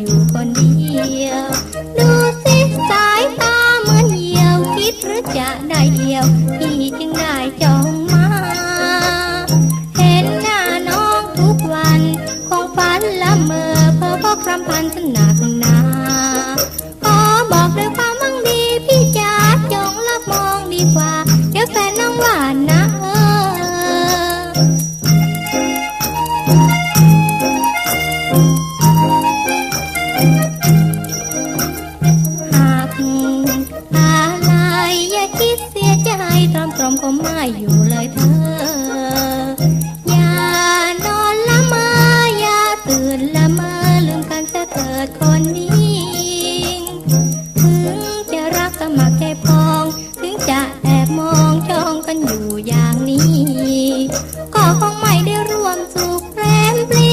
อยู่คนเดียว ดูสิสายตาเหมือนเหี่ยวคิดหรือจะได้เดียวพี่จึงได้จองมา เห็นหน้าน้องทุกวันคงฝันละเมอเพ้อเพราะครำพันสนักหนาขอบอกด้วยความมั่งดีพี่จ๋าจงรับมองดีกว่า เดี๋ยวแฟนน้องหวานนะ ถึงจะรักสมัครใจพอง ถึงจะแอบมองจ้องกันอยู่อย่างนี้ ก็คงไม่ได้ร่วมสุขแพรมปรี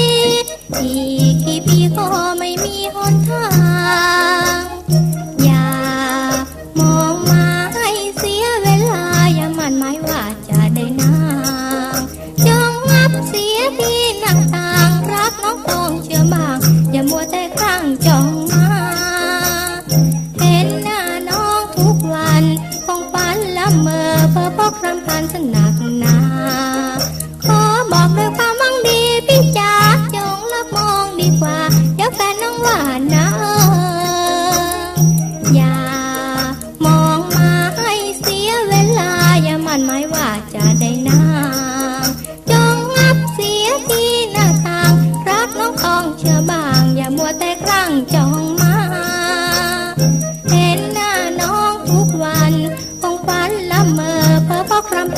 กี่ปีก็ไม่มีหนทาง อย่ามองมาให้เสียเวลา อย่ามันหมายว่าจะได้นา Ooh.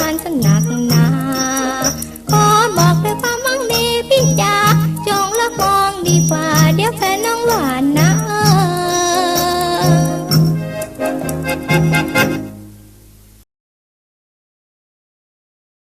านสนักหนาขอบอกด้วยความหวังดีพี่จ๋าจงละมองดีกว่า เดี๋ยวแฟนน้องหวาน